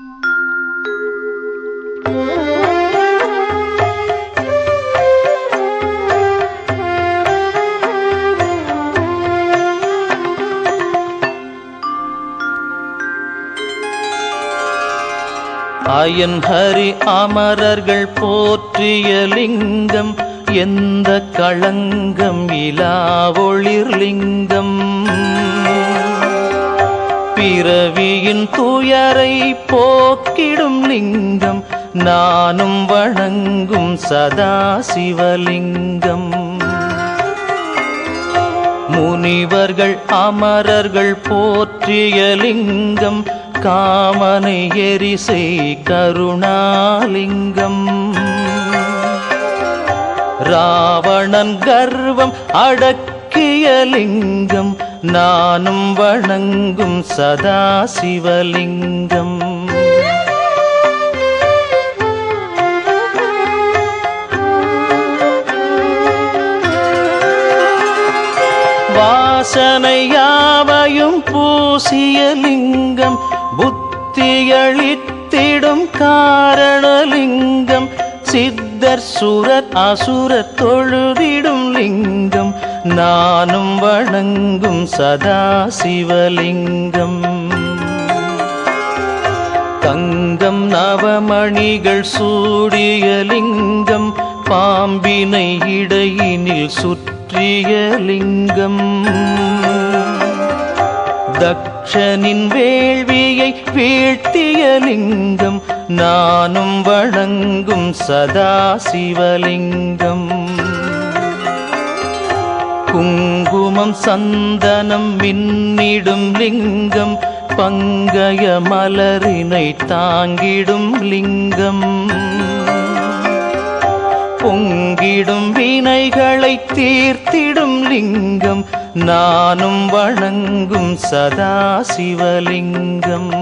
ஆயன் ஹரி அமரர்கள் போற்றிய லிங்கம் எந்த களங்கம் இலா ஒளிர்லிங்கம் லிங்கம். பிறவியின் துயரை போக்கிடும் லிங்கம் நானும் வணங்கும் சதா சிவலிங்கம் முனிவர்கள் அமரர்கள் போற்றிய லிங்கம் காமனை எரிசை கருணாலிங்கம். ராவணன் கர்வம் அடக்கிய லிங்கம் நானும் வணங்கும் சதா சிவலிங்கம் வாசனையாவையும் பூசிய லிங்கம் புத்தியளித்திடும் காரணலிங்கம் சித்தர் சுரர் அசுரர் தொழுதிடும் லிங்கம் நானும் வணங்கும் சதா சிவலிங்கம் தங்கம் நவமணிகள் சூடிய லிங்கம் பாம்பினை இடையினில் சுற்றிய லிங்கம். தக்ஷனின் வேள்வியை வீழ்த்திய லிங்கம் நானும் வணங்கும் சதா சிவலிங்கம் குங்குமம் சந்தனம் மின்னிடும் லிங்கம் பங்கய மலரினை தாங்கிடும் லிங்கம். பொங்கிடும் வினைகளை தீர்த்திடும் லிங்கம் நானும் வணங்கும் சதா சிவலிங்கம்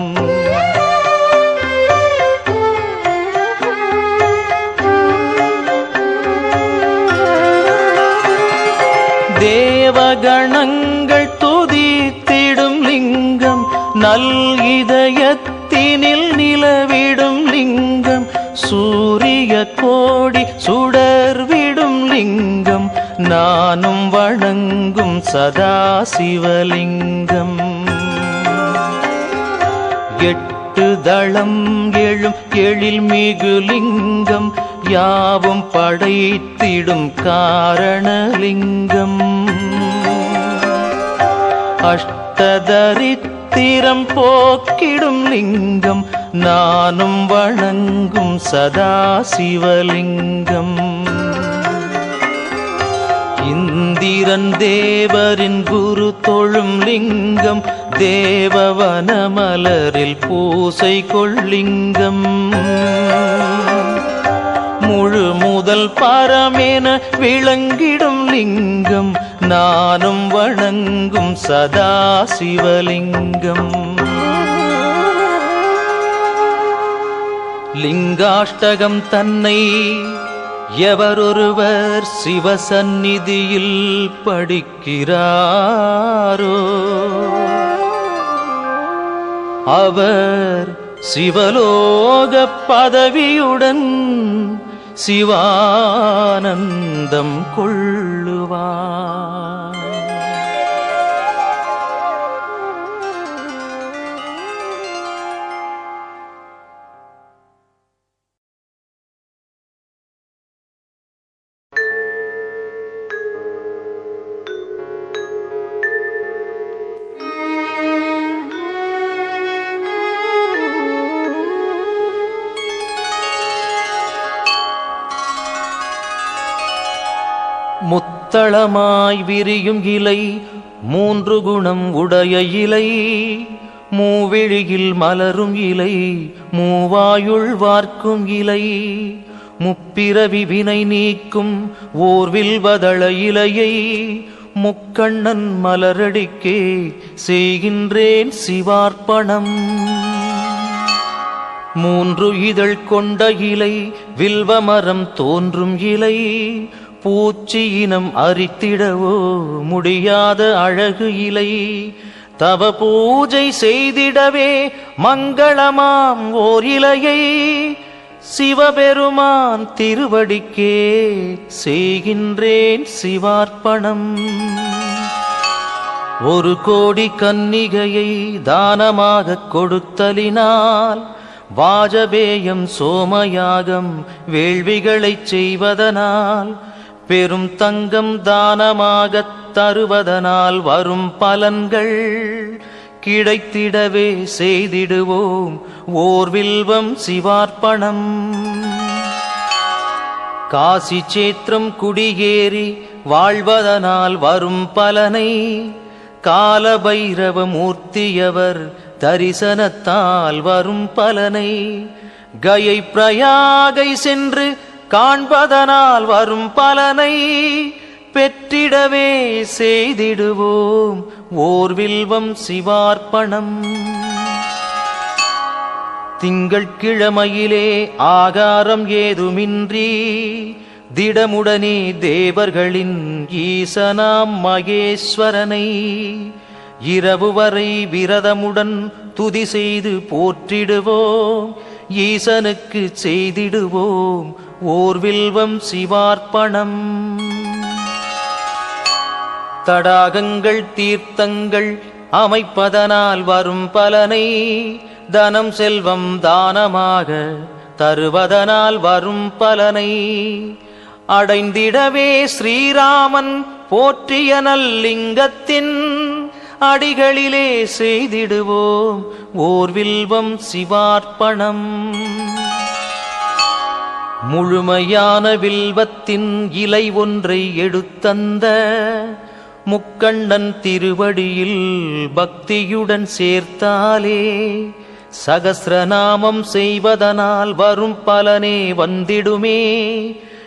தேவகணங்கள் துதித்திடும் லிங்கம் நல் இதயத்தினில் நிலவிடும் லிங்கம் சூரிய கோடி சுடர்விடும் லிங்கம் நானும் வணங்கும் சதா சிவலிங்கம் எட்டு தளம் எழும் எழில் மிகு லிங்கம் யாவும் படைத்திடும் காரணலிங்கம். அஷ்டதரித்திரம் போக்கிடும் லிங்கம் நானும் வணங்கும் சதா சிவலிங்கம் இந்திரன் தேவரின் குரு தொழும் லிங்கம் தேவவனமலரில் பூசை கொள்ளிங்கம். முழு முதல் பரமென விளங்கிடும் லிங்கம் நானும் வணங்கும் சதா சிவலிங்கம் லிங்காஷ்டகம் தன்னை எவரொருவர் சிவசந்நிதியில் படிக்கிறாரோ அவர் சிவலோக பதவியுடன் சிவானந்தம் கொள்ளுவார். முத்தளமாய் விரியும் இலை மூன்று குணம் உடைய இலை. மூவிழியில் மலரும் இலை மூவாயுள் வார்க்கும் இலை. முப்பிறவி வினை நீக்கும் ஓர் வில்வதள இலையை முக்கண்ணன் மலரடிக்கே செய்கின்றேன் சிவார்ப்பணம். மூன்று இதழ் கொண்ட இலை வில்வமரம் தோன்றும் இலை. பூச்சியினம் அரித்திடவோ? முடியாத அழகு இலை. தவ பூஜை செய்திடவே மங்களமாம் ஓர் இலையை சிவபெருமான் திருவடிக்கே செய்கின்றேன் சிவார்ப்பணம். ஒரு கோடி கன்னிகையை தானமாக கொடுத்தலினால் வாஜபேயம் சோமயாகம் வேள்விகளைச் செய்வதனால் பெரும் தங்கம் தானமாகத் தருவதனால் வரும் பலன்கள் கிடைத்திடவே செய்திடுவோம். ஓர் வில்வம் சிவார்ப்பணம். காசி சேத்திரம் குடியேறி வாழ்வதனால் வரும் பலனை காலபைரவ மூர்த்தியவர் தரிசனத்தால் வரும் பலனை. கயை பிரயாகை சென்று காண்பதனால் வரும் பலனை பெற்றிடவே செய்திடுவோம். ஓர் வில்வம் சிவார்ப்பணம். திங்கட்கிழமையிலே ஆகாரம் ஏதுமின்றி திடமுடனே தேவர்களின் ஈசனாம் மகேஸ்வரனை இரவு வரை விரதமுடன் துதி செய்து போற்றிடுவோம். ஈசனுக்கு செய்திடுவோம். ஓர் வில்வம் சிவார்ப்பணம். தடாகங்கள் தீர்த்தங்கள் அமைப்பதனால் வரும் பலனை தனம் செல்வம் தானமாக தருவதனால் வரும் பலனை அடைந்திடவே ஸ்ரீராமன் போற்றிய நல்லிங்கத்தின் அடிகளிலே செய்திடுவோம். ஓர் வில்வம் சிவார்ப்பணம். முழுமையான வில்வத்தின் இலை ஒன்றை எடுத்தந்த முக்கண்ணன் திருவடியில் பக்தியுடன் சேர்த்தாலே சகசிரநாமம் செய்வதனால் வரும் பலனே வந்திடுமே.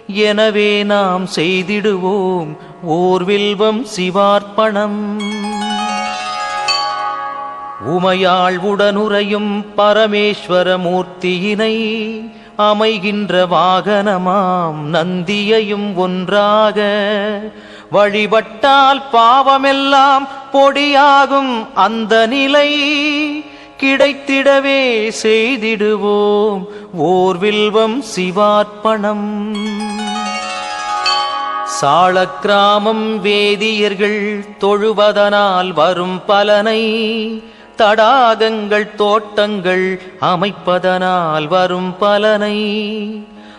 எனவே நாம் செய்திடுவோம் ஓர் வில்வம் சிவார்ப்பணம். உமையாழ்வுடனுரையும் பரமேஸ்வரமூர்த்தியினை பரமேஸ்வர மூர்த்தியினை அமைகின்ற வாகனமாம் நந்தியையும் ஒன்றாக. வழிபட்டால் பாவமெல்லாம் பொடியாகும் அந்த நிலை. கிடைத்திடவே செய்திடுவோம் ஓர் வில்வம் சிவார்ப்பணம். சாளக்கிராமம் வேதியர்கள் தொழுவதனால் வரும் பலனை தடாகங்கள் தோட்டங்கள் அமைப்பதனால் வரும் பலனை.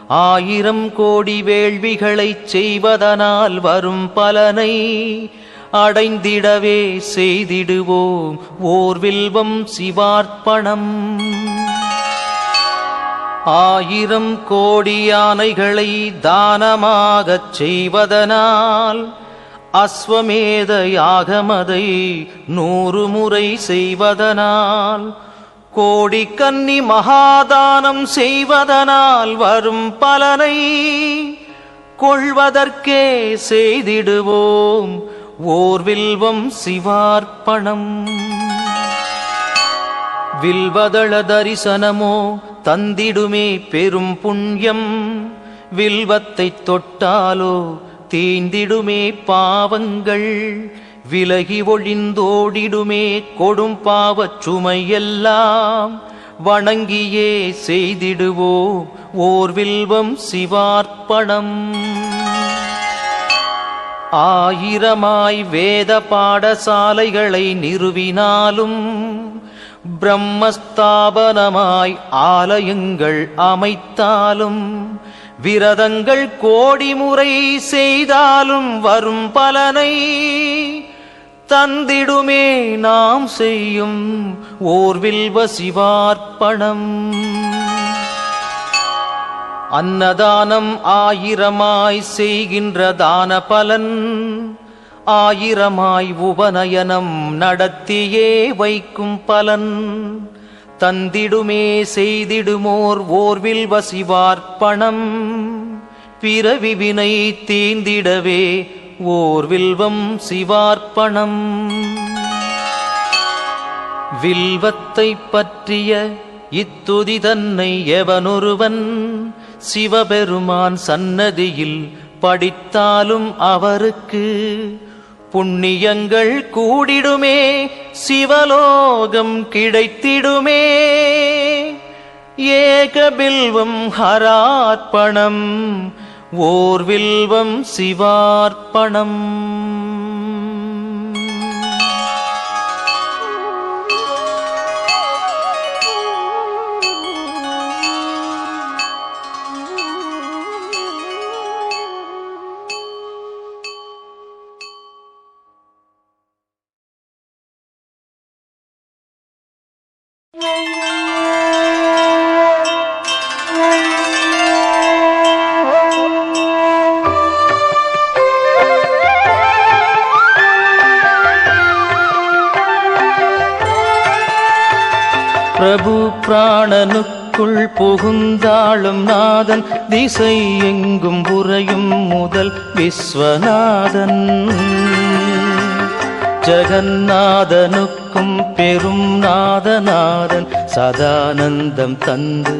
ஆயிரம் கோடி வேள்விகளை செய்வதனால் வரும் பலனை. அடைந்திடவே செய்திடுவோம் ஓர் வில்வம் சிவார்ப்பணம். ஆயிரம் கோடி யானைகளை தானமாகச் செய்வதனால் அஸ்வமேத யாகமதை நூறு முறை செய்வதனால் கோடி கன்னி மகாதானம் செய்வதனால் வரும் பலனை கொள்வதற்கே செய்திடுவோம். ஓர் வில்வம் சிவார்ப்பணம். வில்வதள தரிசனமோ தந்திடுமே பெரும் புண்ணியம். வில்வத்தைத் தொட்டாலோ தீந்திடுமே பாவங்கள் விலகி ஒழிந்தோடிடுமே கொடும் பாவச் சுமையெல்லாம். வணங்கியே செய்திடுவோ ஓர் வில்வம் சிவார்ப்பணம். ஆயிரமாய் வேத பாடசாலைகளை நிறுவினாலும் பிரம்மஸ்தாபனமாய் ஆலயங்கள் அமைத்தாலும் விரதங்கள் கோடி முறை செய்தாலும் வரும் பலனை தந்திடுமே நாம் செய்யும் ஓர்வில் வசிவார்ப்பணம். அன்னதானம் ஆயிரமாய் செய்கின்ற தான பலன் ஆயிரமாய் உபநயனம் நடத்தியே வைக்கும் பலன். தந்திடுமே செய்திடுமோர் ஓர்வில் வசிவார்ப்பணம். பிறவி வினை தீந்திடவே ஓர் வில்வம் சிவார்ப்பணம். வில்வத்தை பற்றிய இத்துதி தன்னை எவனொருவன் சிவபெருமான் சன்னதியில் படித்தாலும் அவருக்கு புண்ணியங்கள் கூடிடுமே சிவலோகம் கிடைத்திடுமே. ஏகபில்வம் ஹரார்ப்பணம் ஓர் வில்வம் சிவார்ப்பணம். பிராணனுக்குள் புகுந்தாளும் நாதன் திசை எங்கும் புரையும் முதல் விஸ்வநாதன். ஜெகநாதனுக்கும் பெரும் நாதநாதன் சதானந்தம் தந்து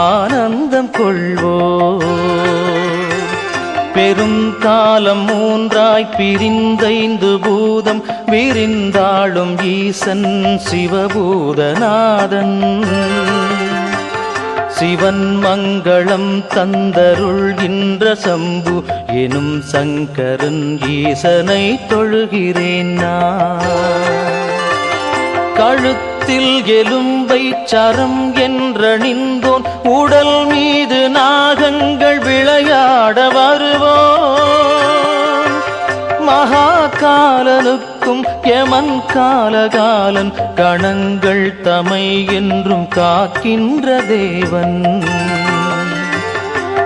ஆனந்தம் கொள்வோ பெரும் காலம் மூன்றாய் பிரிந்தைந்து பூதம் விரிந்தாளும் ஈசன் சிவபூதநாதன். சிவன் மங்களம் தந்தருள்கின்ற சம்பு எனும் சங்கரன் ஈசனை தொழுகிறேன் நான். கழுத்தில் எலும்பை சரம் என் என்றணிந்தோன் உடல் மீது நாகங்கள் விளையாட வருவோன். மகாகாலனுக்கும் யமன் காலகாலன் கணங்கள் தமை என்றும் காக்கின்ற தேவன்.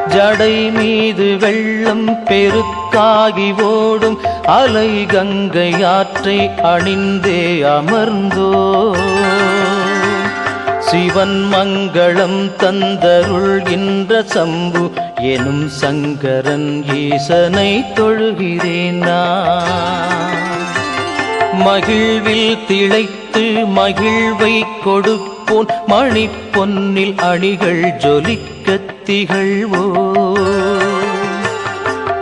ஜடை மீது வெள்ளம் பெருக்காகி ஓடும் அலை கங்கை ஆற்றை அணிந்தே அமர்ந்தோ சிவன் மங்களம் தந்தருள்கின்ற சம்பு எனும் சங்கரன் ஈசனை தொழுகிறேன் மகிழ்வில் திளைத்து மகிழ்வை கொடுப்போன் மணி பொன்னில் அணிகள் ஜொலிக்கத் திகழ்வோ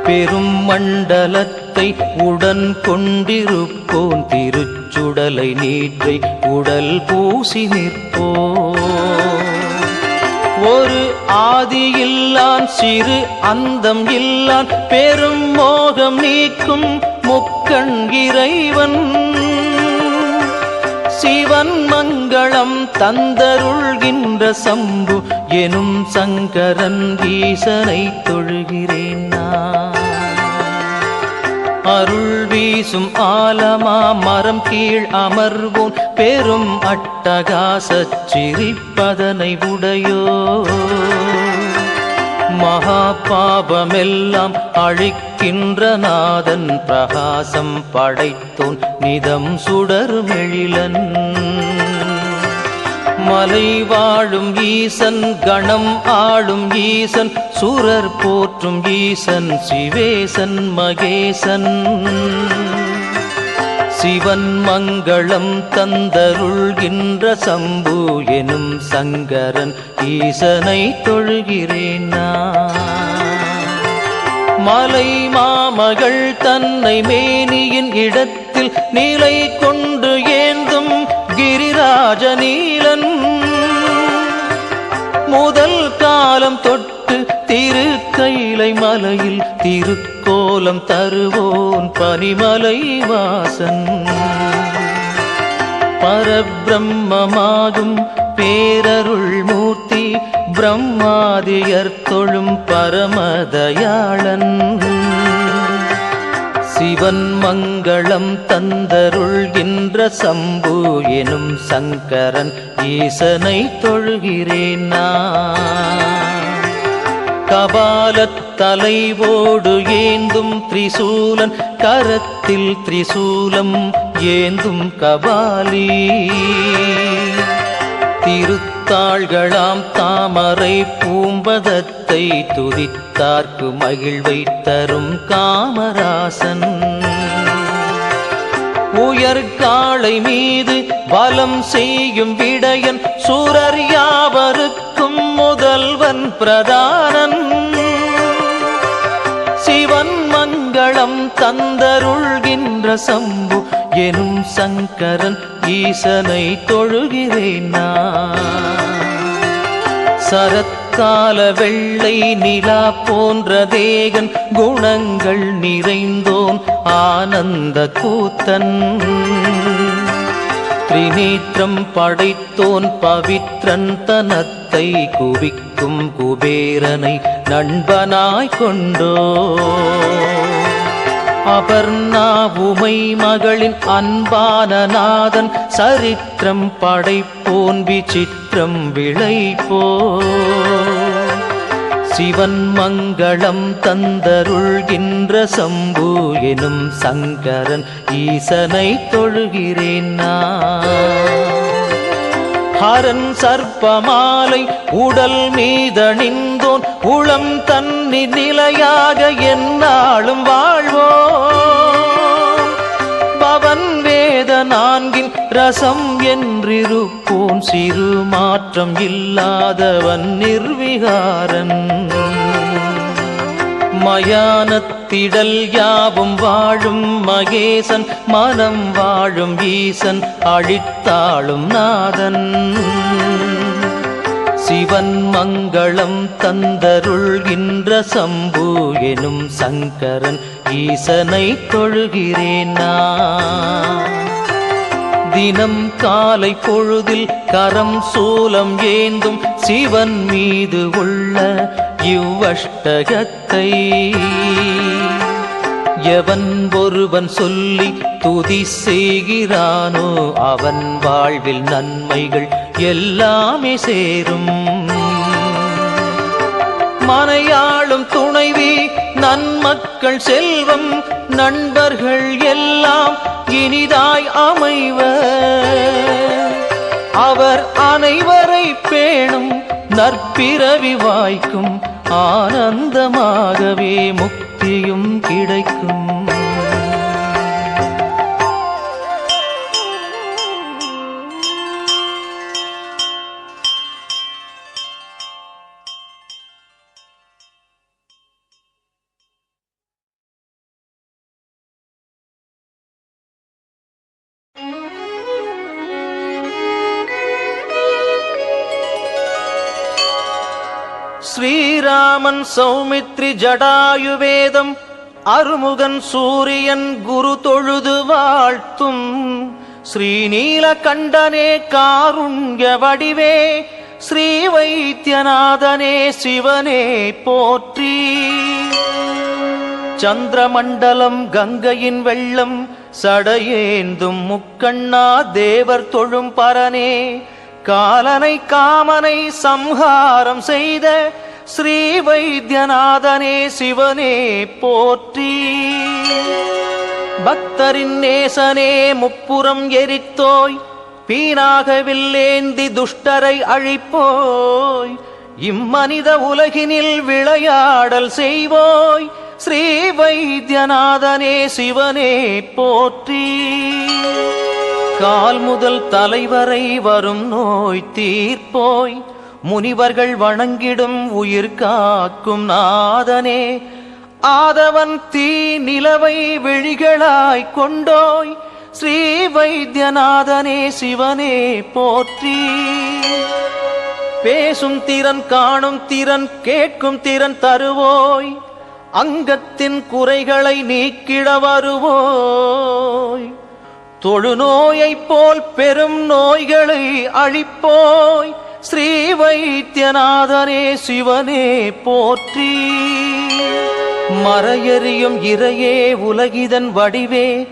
பெரும் மண்டலத்தை உடன் கொண்டிருப்போன் சுடலை நீற்றை உடல் பூசி நிற்போ ஒரு ஆதியில்லான் சிறு அந்தம் இல்லான் பெரும் மோகம் நீக்கும் முக்கண் இறைவன். சிவன் மங்களம் தந்தருள்கின்ற சம்பு எனும் சங்கரன் ஈசனை தொழுகிறேன். அருள் வீசும் ஆலமா மரம் கீழ் அமர்வோம் பெரும் அட்டகாசச் சிரிப்பதனை உடையோ. மகா பாபமெல்லாம் அழிக்கின்ற நாதன் பிரகாசம் படைத்தோன் நிதம் சுடருமெழிலன் மலை வாழும் ஈசன் கணம் ஆளும் ஈசன் சுரர் போற்றும் ஈசன் சிவேசன் மகேசன். சிவன் மங்களம் தந்தருள்கின்ற சம்பு எனும் சங்கரன் ஈசனை தொழுகிறேன் மலை மாமகள் தன்னை மேனியின் இடத்தில் நிலை கொண்டு ஏந்தும் கிரிராஜ நீலன் முதல் காலம் தொட்டு திருக்கைலை மலையில் திருக்கோலம் தருவோன் பனிமலை வாசன். பரபிரம்மமாகும் பேரருள் மூர்த்தி பிரம்மாதியர் தொழும் பரமதயாளன். சிவன் மங்களம் தந்தருள்கின்ற சம்பு எனும் சங்கரன் ஈசனை தொழுகிறேன் நான். கபாலத் தலைவோடு ஏந்தும் திரிசூலன் கரத்தில் திரிசூலம் ஏந்தும் கபாலி. தாள்களாம் தாமரை பூம்பதத்தை துதித்தார்க்கு மகிழ்வை தரும் காமராசன். உயர்காளை மீது பலம் செய்யும் விடையன் சூரர் யாவருக்கும் முதல்வன் பிரதானன். சிவன் மங்களம் தந்தருள்கின்ற சம்பு எனும் சங்கரன் ஈசனை தொழுகிறேன் நான். சரத்கால வெள்ளை நிலா போன்ற தேகன் குணங்கள் நிறைந்தோன் ஆனந்த கூத்தன். திரிநேற்றம் படைத்தோன் பவித்ரன் தனத்தை குவிக்கும் குபேரனை நண்பனாய் கொண்டோ அபர்ணா உமை மகளின் அன்பான நாதன் சரித்திரம் படைப்போன் விசித்திரம் விளைப்போ சிவன் மங்களம் தந்தருள்கின்ற சம்பு எனும் சங்கரன் ஈசனை தொழுகிறேன் நான். ஹரன் சர்ப்பமாலை உடல் மீதணிந்தோன் உளம் தன்னி நிலையாக என்னாலும் வாழ்வோ பவன் வேத நான்கின் ரசம் என்றிருப்போன் சிறு மாற்றம் இல்லாதவன் நிர்விகாரன். மயானத்திடல் யாவும் வாழும் மகேசன் மனம் வாழும் ஈசன் அழித்தாளும் நாதன். சிவன் மங்களம் தந்தருள்கின்ற சம்பு எனும் சங்கரன் ஈசனை தொழுகிறேன் நான். தினம் காலை பொழுதில் கரம் சூலம் ஏந்தும் சிவன் மீது உள்ள இவ்வஷ்டகத்தை எவன் ஒருவன் சொல்லி துதி செய்கிறானோ அவன் வாழ்வில் நன்மைகள் எல்லாமே சேரும். மனையாளும் துணைவி நன்மக்கள் செல்வம் நண்பர்கள் எல்லாம் இனிதாய் அமைவ. அவர் அனைவரை பேணும் நற்பிறவி வாய்க்கும் ஆனந்தமாகவே முக்தியும் கிடைக்கும். ராமன் சௌமித்ரி ஜடாயுவேதம் அருமுகன் சூரியன் குரு தொழுது வாழ்த்தும். ஸ்ரீநீல கண்டனே காருண்ய வடிவே ஸ்ரீ வைத்தியநாதனே சிவனே போற்றி. சந்திரமண்டலம் கங்கையின் வெள்ளம் சடையேந்தும் முக்கண்ணா தேவர் தொழும் பரனே காலனை காமனை சம்ஹாரம் செய்த ஸ்ரீ வைத்தியநாதனே சிவனே போற்றி. பக்தரின் நேசனே முப்புறம் எரித்தோய். பீனாகவில்லேந்தி துஷ்டரை அழிப்போய். இம்மனித உலகினில் விளையாடல் செய்வோய். ஸ்ரீ வைத்தியநாதனே சிவனே போற்றி. கால் முதல் தலைவரை வரும் நோய் தீர்ப்போய். முனிவர்கள் வணங்கிடும் உயிர் காக்கும் நாதனே. ஆதவன் தீ நிலவை விழிகளாய் கொண்டோய் ஸ்ரீ வைத்தியநாதனே சிவனே போற்றி. பேசும் திறன் காணும் திறன் கேட்கும் திறன் தருவோய் அங்கத்தின் குறைகளை நீக்கிட வருவோய். தொழுநோயைப் போல் பெரும் நோய்களை அழிப்போய் ஸ்ரீ வைத்தியநாதனே சிவனே போற்றி. மறையறியும் இறையே உலகிதன் வடிவே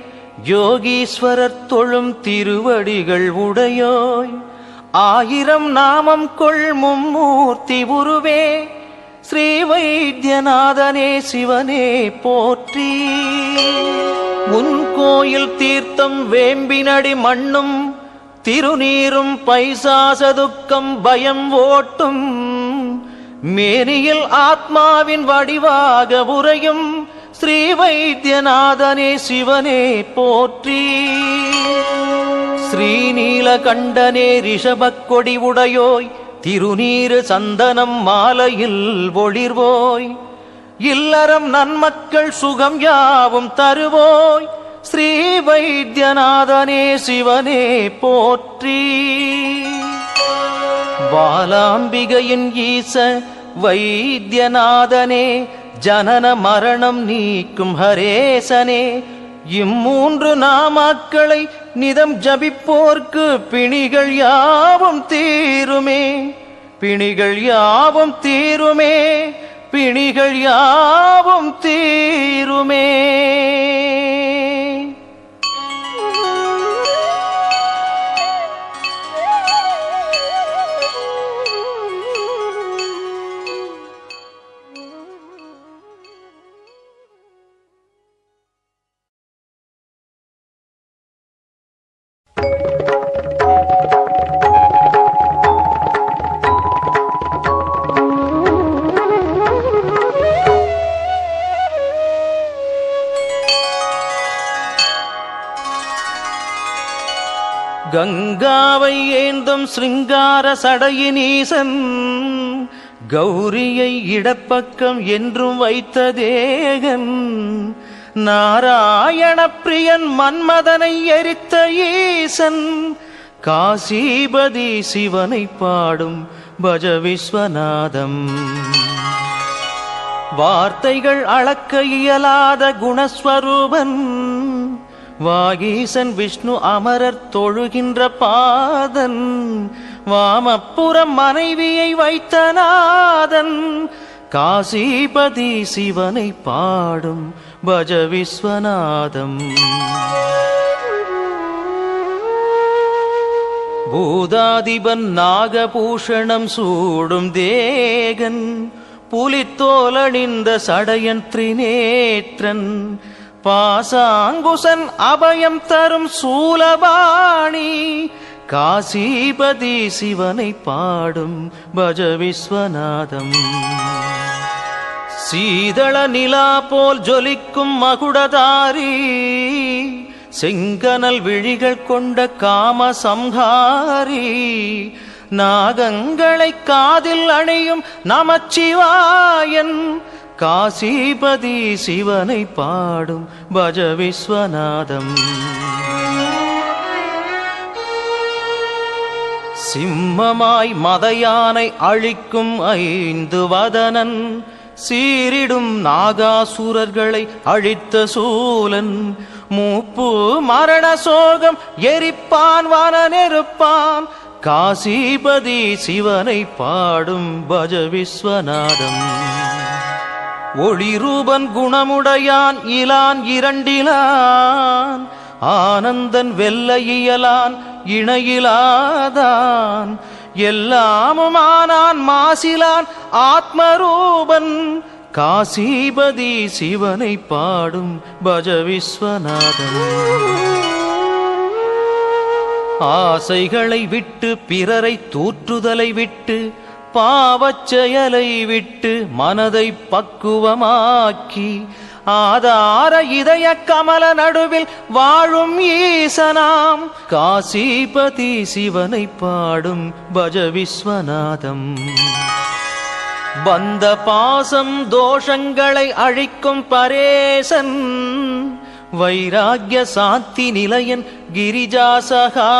யோகீஸ்வரர் தொழும் திருவடிகள் உடையோய். ஆயிரம் நாமம் கொள் மும்மூர்த்தி உருவே ஸ்ரீ வைத்தியநாதனே சிவனே போற்றி. உன் கோயில் தீர்த்தம் வேம்பினடி மண்ணும் திருநீரும் பைசாசதுக்கம் பயம் ஓட்டும். மேனியில் ஆத்மாவின் வடிவாக உறையும் ஸ்ரீ வைத்தியநாதனே சிவனே போற்றி. ஸ்ரீநீலகண்டனே ரிஷபக் கொடி உடையோய் திருநீரு சந்தனம் மாலையில் ஒளிர்வோய். இல்லறம் நன்மக்கள் சுகம் யாவும் தருவோய். ஸ்ரீ வைத்தியநாதனே சிவனே போற்றி. பாலாம்பிகையின் ஈச வைத்தியநாதனே ஜனன மரணம் நீக்கும் ஹரேசனே இம்மூன்று நாமாக்களை நிதம் ஜபிப்போர்க்கு பிணிகள் யாவும் தீருமே. பிணிகள் யாவும் தீருமே பிணிகள் யாவும் தீருமே. கங்காவை ஏந்தும் சிருங்கார சடையினீசன் கௌரியை இடப்பக்கம் என்றும் வைத்த தேகன் நாராயண பிரியன் மன்மதனை எரித்த ஈசன் காசிபதி சிவனை பாடும் பஜ விஸ்வநாதம் வார்த்தைகள் அளக்க இயலாத குணஸ்வரூபன் வாகீசன் விஷ்ணு அமரர் தொழுகின்ற பாதன் வாமப்புறம் மனைவியை வைத்தநாதன் காசிபதி சிவனை பாடும் பஜ விஸ்வநாதம். பூதாதிபன் நாகபூஷணம் சூடும் தேகன் புலித்தோலணிந்த சடையன் திரிநேற்றன் பாசாங்குசன் அபயம் தரும் சூலபாணி காசிபதி சிவனை பாடும் பஜ விஸ்வநாதம் சீதள நிலா போல் ஜொலிக்கும் மகுடதாரி செங்கனல் விழிகள் கொண்ட காம சம்ஹாரி நாகங்களை காதில் அணியும் நமச்சிவாயன் காசிபதி சிவனை பாடும் பஜ விஸ்வநாதம் சிம்மமாய் மதயானை அழிக்கும் ஐந்து வதனன் சீரிடும் நாகாசுரர்களை அழித்த சூலன் மூப்பு மரண சோகம் எரிப்பான் வன நெருப்பான் காசிபதி சிவனை பாடும் பஜ விஸ்வநாதம் ஒளிரூபன் குணமுடையான் இலான் இரண்டிலான். ஆனந்தன் வெல்ல இயலான் இணையிலாதான். எல்லாமுமானான் மாசிலான் ஆத்மரூபன். காசிபதி சிவனை பாடும் பஜ விஸ்வநாதன் ஆசைகளை விட்டு பிறரை தூற்றுதலை விட்டு பாவச் செயலை விட்டு மனதை பக்குவமாக்கி ஆதார இதய கமல நடுவில் வாழும் ஈசனாம். காசிபதி சிவனை பாடும் பஜ விஸ்வநாதம் வந்த பாசம் தோஷங்களை அழிக்கும் பரேசன். வைராகிய சாந்தி நிலையன் கிரிஜாசகா